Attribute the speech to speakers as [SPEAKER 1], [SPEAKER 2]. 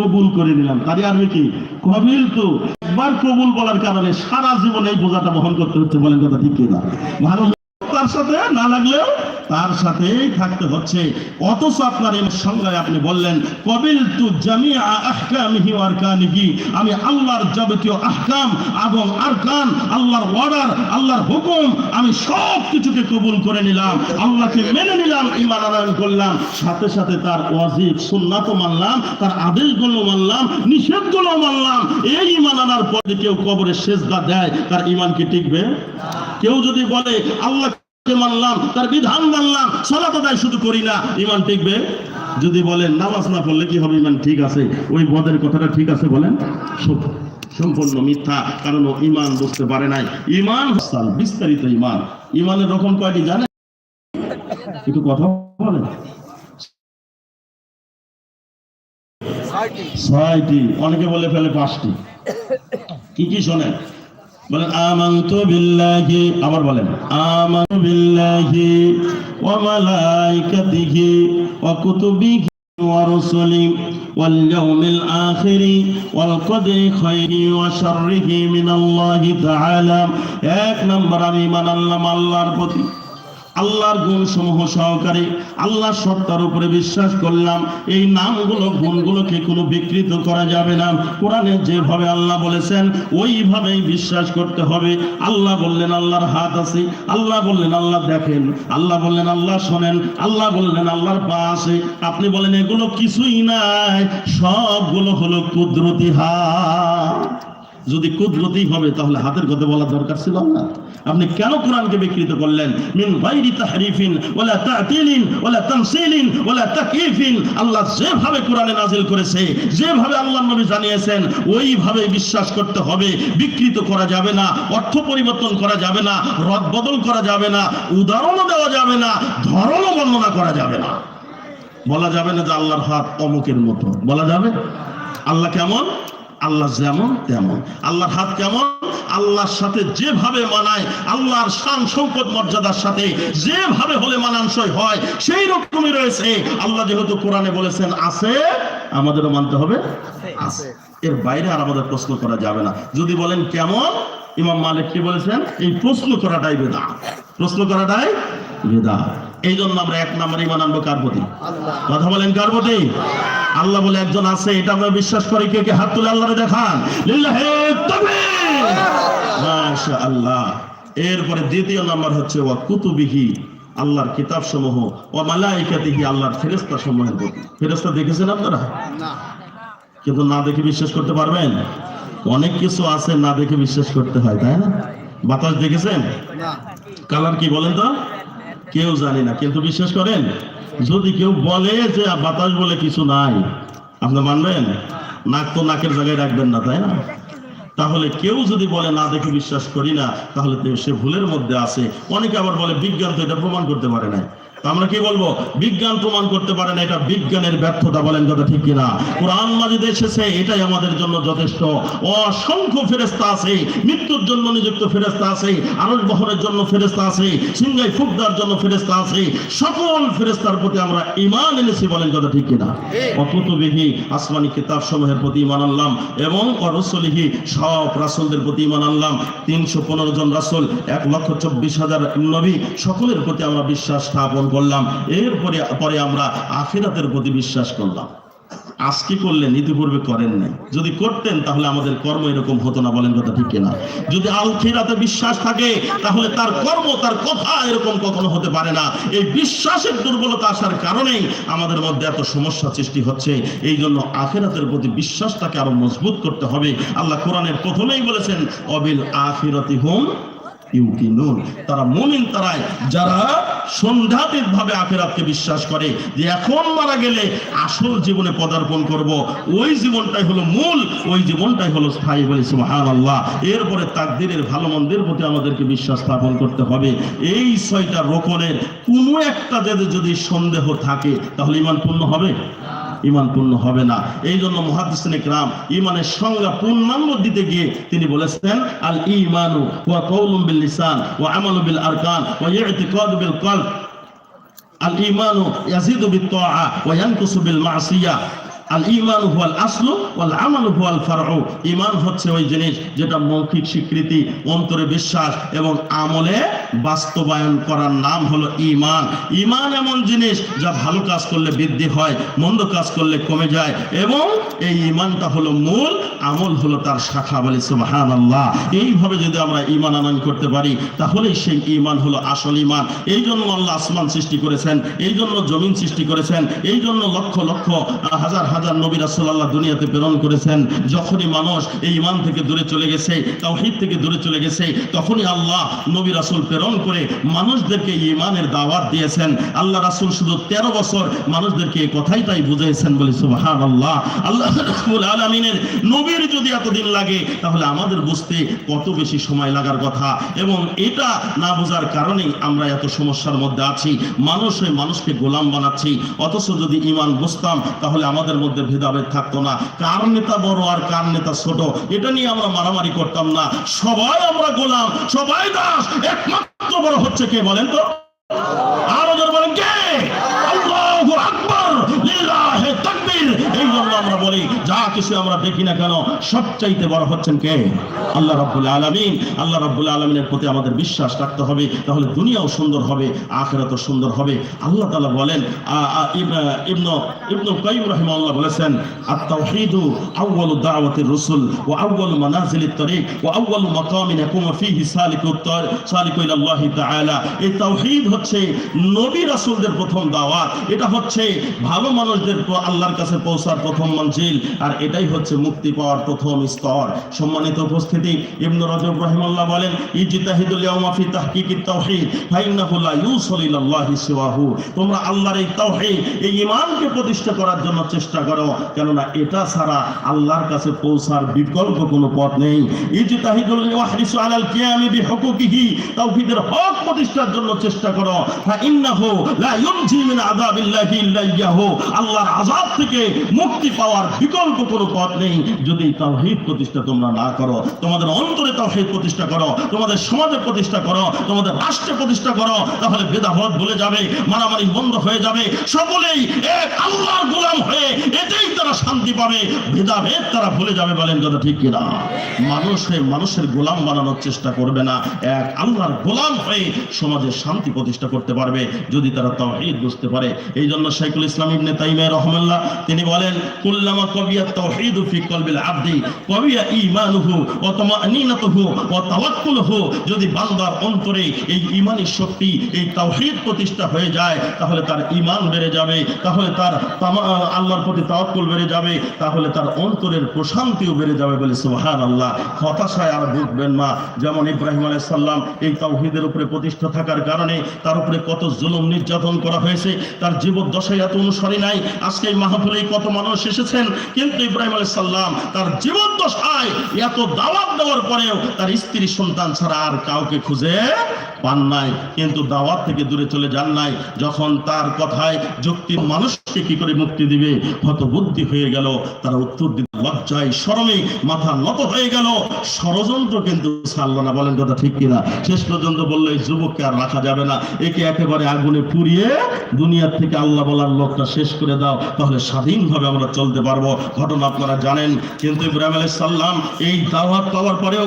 [SPEAKER 1] কবুল করে নিলাম। তারই আরবি কি? কবিল তো একবার কবুল বলার কারণে সারা জীবনে এই বোঝাটা বহন করতে হচ্ছে বলেন কথা ঠিক কিনা। ভালো তার সাথে, না লাগলেও তার সাথেই থাকতে হচ্ছে। অথচ আপনার এই সংজ্ঞায় আপনি বললেন কবিল তু জামিয়া আহকামিহি আরকানিহি। আমি আল্লাহর যাবতীয় আহকাম এবং আরকান, আল্লাহর অর্ডার আল্লাহর হুকুম, আমি সব কিছুকে কবুল করে নিলাম, আল্লাহকে মেনে নিলাম, ঈমান আনয়ন করলাম। সাথে সাথে তার ওয়াজিব সুন্নাতও মানলাম, তার আদেশগুলো মানলাম নিষেধগুলো মানলাম। এই ঈমান আনার পরে কেউ কবরে সেজদা দেয়, তার ঈমান কি টিকবে? কেউ যদি বলে আল্লাহকে মানলাম তার বিধান মানলাম সালাত আদায় শুধু করি না ইমান টিকবে? যদি বলেন নামাজ না পড়লে কি হবে ইমান ঠিক আছে? ওই বদের কথাটা ঠিক আছে বলেন? সম্পূর্ণ মিথ্যা কারণ ও ইমান বুঝতে পারে নাই। ইমান হসাল বিস্তারিত ইমান ইমানের রকম কয়টি জানে একটু কথা বলেন। ছয়টি অনেকে বলে ফেলে পাঁচটি। কি কি শোনেন? বলেন, আমান্তু বিল্লাহি আবার বলেন আমানু বিল্লাহি ওয়া মালাইকাতিহি ওয়া কুতুবিহি ওয়া রুসুলি ওয়াল ইয়াউমিল আখিরি ওয়াল কদরি খাইরি ওয়া শাররিহি মিনাল্লাহি তাআলা এক নম্বর আমি ঈমান আনলাম আল্লাহর প্রতি। আল্লাহর গুণ সমূহ সহকারে আল্লাহর সত্তার উপরে বিশ্বাস করলাম। এই নামগুলো, গুণগুলোকে কোনো বিকৃত করা যাবে না। কোরআনে যেভাবে আল্লাহ বলেছেন, ওইভাবেই বিশ্বাস করতে হবে। আল্লাহ বললেন, আল্লাহর হাত আছে। আল্লাহ বললেন, আল্লাহ দেখেন। আল্লাহ বললেন, আল্লাহ শোনেন। আল্লাহ বললেন, আল্লাহর পা আছে। আপনি বলেন, এগুলো কিছুই নাই। সবগুলো হলো কুদরতি হাত। যদি কুদরতি হবে তাহলে হাতের কথা বলার দরকার ছিল না। আপনি কেন কোরআনকে বিকৃত করলেন? মিন গায়রি তাহরিফিন, ওয়ালা তা'তিলিন, ওয়ালা তামসিলিন, ওয়ালা তাকয়িফিন আল্লাহ যেভাবে কোরআনে নাজিল করেছে, যেভাবে আল্লাহর নবী জানিয়েছেন, ওইভাবে বিশ্বাস করতে হবে। বিকৃত করা যাবে না, অর্থ পরিবর্তন করা যাবে না, রদ বদল করা যাবে না, উদাহরণও দেওয়া যাবে না, ধরনও বর্ণনা করা যাবে না। বলা যাবে না যে আল্লাহর হাত অমুকের মতো। বলা যাবে? আল্লাহ কেমন? আল্লাহ যেমন তেমন। আল্লাহর হাত কেমন? আল্লাহর সাথে যেভাবে মানায়, আল্লাহর শান সম্পদ মর্যাদার সাথে যেভাবে হলে মানানসই হয়, সেই রকমই রয়েছে। আল্লাহ যেহেতু কোরআনে বলেছেন, আছে, আমাদেরও মানতে হবে, আছে। এর বাইরে আর আমাদের প্রশ্ন করা যাবে না। যদি বলেন কেমন, ইমাম মালিক কি বলেছেন? এই প্রশ্ন করাটাই বেদা প্রশ্ন করাটাই বেদা এই জন্য আমরা এক নম্বর ইমান আনব কার প্রতি? কথা বলেন কার প্রতি? আল্লাহ বলে একজন আছে এটা আমরা বিশ্বাস করি কে কে হাত তুলে আল্লাহরে দেখান। মাশাআল্লাহ। এরপরে দ্বিতীয় নাম্বার হচ্ছে ওয়া কুতুবিহি আল্লাহর কিতাব সমূহ ওয়া মালাইকাতিহি আল্লাহর ফেরেশতা সমূহের প্রতি। ফেরেশতা দেখেছেন আপনারা? কিন্তু না দেখে বিশ্বাস করতে পারবেন? অনেক কিছু আছে না দেখে বিশ্বাস করতে হয় তাই না? বাতাস দেখেছেন? কালার কি বলেন তো? কেউ জানি না কিন্তু বিশ্বাস করেন? যদি কেউ বলে যে বাতাস বলে কিছু নাই আপনি মানবেন? নাক তো নাকের জায়গায় রাখবেন না, তাই না? তাহলে কেউ যদি বলে, না দেখে বিশ্বাস করি না তাহলে সে ভুলের মধ্যে আছে। অনেকে আবার বলে, বিজ্ঞান তো এটা প্রমাণ করতে পারে না আমরা কি বলব? বিজ্ঞান প্রমাণ করতে পারে না এটা বিজ্ঞানের ব্যর্থতা, বলেন কথা ঠিক কিনা? কোরআন মাজিদে এসেছে, এটাই আমাদের জন্য যথেষ্ট। অসংখ্য ফেরেস্তা আছে, মৃত্যুর জন্য নিযুক্ত ফেরেস্তা আছে আরস বহনের জন্য ফেরেস্তা আছে সিংহাই ফুকদার জন্য ফেরেস্তা আছে। সকল ফেরেস্তার প্রতি আমরা ইমান এনেছি, বলেন কথা ঠিক কিনা? অকুতবিহি আসমানি কিতাব সমূহের প্রতি ইমান আনলাম এবং অরসলিহি সব রাসুলদের প্রতি ইমান আনলাম। তিনশো পনেরো জন রাসুল, এক লক্ষ চব্বিশ হাজার নবী, সকলের প্রতি আমরা বিশ্বাস স্থাপন করলাম এরপরে, পরে আমরা আখিরাতের প্রতি বিশ্বাস করলাম। আজকে করলেন ইতিপূর্বে করেন নাই। যদি করতেন, তাহলে আমাদের কর্ম এরকম হতো না, বলেন কথা ঠিক কিনা? যদি আলখিরাতে বিশ্বাস থাকে, তাহলে তার কর্ম, তার কথা এরকম কখনো হতে পারে না। এই বিশ্বাসের দুর্বলতা আসার কারণেই আমাদের মধ্যে এত সমস্যা সৃষ্টি হচ্ছে। এই জন্য আখিরাতের প্রতি বিশ্বাসটাকে আরও মজবুত করতে হবে। আল্লাহ কোরআনের প্রথমেই বলেছেন, অবিল আখিরাতি হুম ইউকিনুন তারা মুমিন তারাই, যারা সন্ধ্যাতীত ভাবে আখেরাতকে বিশ্বাস করে যে এখন মারা গেলে আসল জীবনে পদার্পণ করব, ওই জীবনটাই হলো মূল, ওই জীবনটাই হলো স্থায়ী বলে সুবহান আল্লাহ এরপরে তাকদিরের ভালো মন্দের প্রতি আমাদেরকে বিশ্বাস স্থাপন করতে হবে। এই ছয়টা রোকনের কোনো একটা যদি যদি সন্দেহ থাকে, তাহলে ইমান পূর্ণ হবে? ইমান পূর্ণ হবে না। এই জন্য মহাদিসিন ইকরাম ইমানের সংজ্ঞা পূর্ণাঙ্গ দিতে গিয়ে তিনি বলেছেন, আল ইমানু ওয়া কওলুম বিল লিসান ওয়া আমালু বিল আরকান ওয়া ইতিকাদু বিল কলব। আল ইমানু ইয়াজিদু বিত তাআ ওয়া ইয়ানকুসু বিল মাসিয়া। আল ইমান হুয়াল আসলু ওয়াল আমাল হুয়াল ফারউ। ইমান হচ্ছে ওই জিনিস যেটা মৌখিক স্বীকৃতি, অন্তরে বিশ্বাস এবং আমলে বাস্তবায়ন করার নাম হলো ইমান ইমান এমন জিনিস যা ভালো কাজ করলে বৃদ্ধি হয়, মন্দ কাজ করলে কমে যায় এবং এই ইমানটা হলো মূল, আমল হলো তার শাখা বলি সুবহানাল্লাহ। এইভাবে যদি আমরা ইমান আনয়ন করতে পারি, তাহলেই সেই ইমান হলো আসল ইমান এই জন্য আল্লাহ আসমান সৃষ্টি করেছেন, এই জন্য জমিন সৃষ্টি করেছেন, এই জন্য লক্ষ লক্ষ হাজার হাজার নবী রাসূলুল্লাহ দুনিয়াতে প্রেরণ করেছেন। যখনই মানুষ এই ইমান থেকে দূরে চলে গেছে, তাওহীদ থেকে দূরে চলে গেছে, তখনই আল্লাহ নবী রাসূল প্রেরণ করে মানুষদেরকে ইমানের দাওয়াত দিয়েছেন। আল্লাহ রাসূল শুধু 13 বছর মানুষদেরকে এই কথাই তাই বুঝাইছেন বলে সুবহানাল্লাহ। আল্লাহ রাব্বুল আলামিনের নবীর যদি এতদিন লাগে, তাহলে আমাদের বুঝতে কত বেশি সময় লাগার কথা। এবং এটা না বোঝার কারণেই আমরা এত সমস্যার মধ্যে আছি। মানুষ হয়ে মানুষকে গোলাম বানাচ্ছি। অথচ যদি ইমান বুঝতাম, তাহলে আমাদের মধ্যে ভেদাভেদ থাকতো না। কার নেতা বড় আর কার নেতা ছোট, এটা নিয়ে আমরা মারামারি করতাম না। সবাই আমরা গোলাম, সবাই দাস, একমাত্র বড় হচ্ছে কে বলেন তো? আরও জোর বলেন কে আল্লাহু আকবার লিল্লাহি তাকবীর এই জন্য আমরা বলি, যা কিছু আমরা দেখি না কেন, সবচাইতে বড় হচ্ছেন কে? আল্লাহ রাব্বুল আলামিন। আল্লাহ রাব্বুল আলামিনের প্রতি আমাদের বিশ্বাস রাখতে হবে, তাহলে দুনিয়াও সুন্দর হবে, আখিরাতও সুন্দর হবে। আল্লাহ তাআলা বলেন ইবনু ইবনু কাইয়িম রাহিমাহুল্লাহ বলেছেন, আত-তাওহীদু আউয়ালু দাওয়াতির রাসূল ওয়া আউয়ালু মানাজিলিত তরিক ওয়া আউয়ালু মাকামিন ইয়াকুমু ফীহি সালিকুত তর সালিকু ইলাল্লাহি তাআলা। এই তাওহীদ হচ্ছে নবী রাসূলদের প্রথম দাওয়াত। এটা হচ্ছে ভালো মানুষদের আল্লাহর কাছে পৌঁছার প্রথম মঞ্জিল আর এটাই হচ্ছে মুক্তি পাওয়ার প্রথম স্তর। সম্মানিত উপস্থিতি, ইবনু রজব রাহিমাল্লাহ বলেন, ইজতাহিদুল ইয়াউমা ফি তাহকিকিত তাওহীদ ফাইন্নাহু লা ইউসালু ইলাল্লাহি সিওয়াহু। তোমরা আল্লাহর এই তাওহীদ এই ঈমানকে প্রতিষ্ঠা করার জন্য চেষ্টা করো, কেননা এটা ছাড়া আল্লাহর কাছে পৌঁছার বিকল্প কোনো পথ নেই। ইজতাহিদুল ওয়াহরিসু আলাল কিয়ামি বিহুকুকিহি তাওহীদের হক প্রতিষ্ঠার জন্য চেষ্টা করো। ফাইন্নাহু লা ইউনজি মিন আযাবিল্লাহি ইল্লা ইয়াহু আল্লাহর আযাব থেকে মুক্তি পাওয়ার বিকল্প কোনো পথ নেই। যদি তাওহীদ প্রতিষ্ঠা তোমরা না করো, তোমাদের অন্তরে তাওহীদ প্রতিষ্ঠা করো, তোমাদের সমাজে প্রতিষ্ঠা করো, তোমাদের রাষ্ট্রে প্রতিষ্ঠা করো, তাহলে ভেদাভেদ ভুলে যাবে, মারামারি বন্ধ হয়ে যাবে। সকলেই এক আল্লাহর গোলাম হয়ে এতেই তারা শান্তি পাবে। ভেদাভেদ তারা ভুলে যাবে বলেন কথা ঠিক কিনা? মানুষ হয়ে মানুষের গোলাম বানানোর চেষ্টা করবে না। এক আল্লাহর গোলাম হয়ে সমাজে শান্তি প্রতিষ্ঠা করতে পারবে, যদি তারা তাওহীদ বুঝতে পারে। এই জন্য শাইখুল ইসলাম ইবনে তাইমিয়া রহমাল্লাহ তিনি বলেন কুল্লামা কবিয়া তাওহীদ ফি কলবিল আবদি, কবিয়া ঈমানুহু ওয়া তামানিনাতুহু ওয়া তাওয়াক্কুলুহু। যদি বান্দার অন্তরে এই ঈমানি শক্তি, এই তাওহীদ প্রতিষ্ঠা হয়ে যায়, তাহলে তার ঈমান বেড়ে যাবে, তাহলে তার আল্লাহর প্রতি তাওয়াক্কুল বেড়ে যাবে, তাহলে তার অন্তরের প্রশান্তিও বেড়ে যাবে বলে সুবহানাল্লাহ। হতাশায় আর ভুগবেন না। যেমন ইব্রাহিম আলাইহিস সালাম এই তাওহীদের উপরে প্রতিষ্ঠা থাকার কারণে তার উপরে কত জুলুম নির্যাতন করা হয়েছে, তার জীবদ্দশায় এত অনুসারী নাই, আজকে এই মাহফিলে কত মানুষ এসেছেন। কিন্তু ইব্রাহিম আলাইহিস সালাম তার জীবদ্দশায় এত দাওয়াত দেওয়ার পরেও তার স্ত্রী সন্তান ছাড়া আর কাউকে খুঁজে পান নাই। কিন্তু দাওয়াত থেকে দূরে চলে যান নাই। যখন তার কথায় যুক্তির মানুষকে কি করে মুক্তি দিবে? হতবুদ্ধি হয়ে গেল। তারা উত্তর দিতে লজ্জায়, শরমে মাথা নত হয়ে গেল। ষড়যন্ত্র কিন্তু ছাড়লো না। বলেন কথা ঠিক কিনা? শেষ পর্যন্ত বলল, এই যুবককে আর রাখা যাবে না। একে একেবারে আগুনে পুড়িয়ে দুনিয়ার থেকে আল্লাহ বলার লোকটা শেষ করে দাও। তাহলে স্বাধীনভাবে আমরা চলতে পারব। ঘটনা আপনারা জানেন। কিন্তু ইব্রাহিম আলাইহিস সালাম এই দাওয়াত পাওয়ার পরেও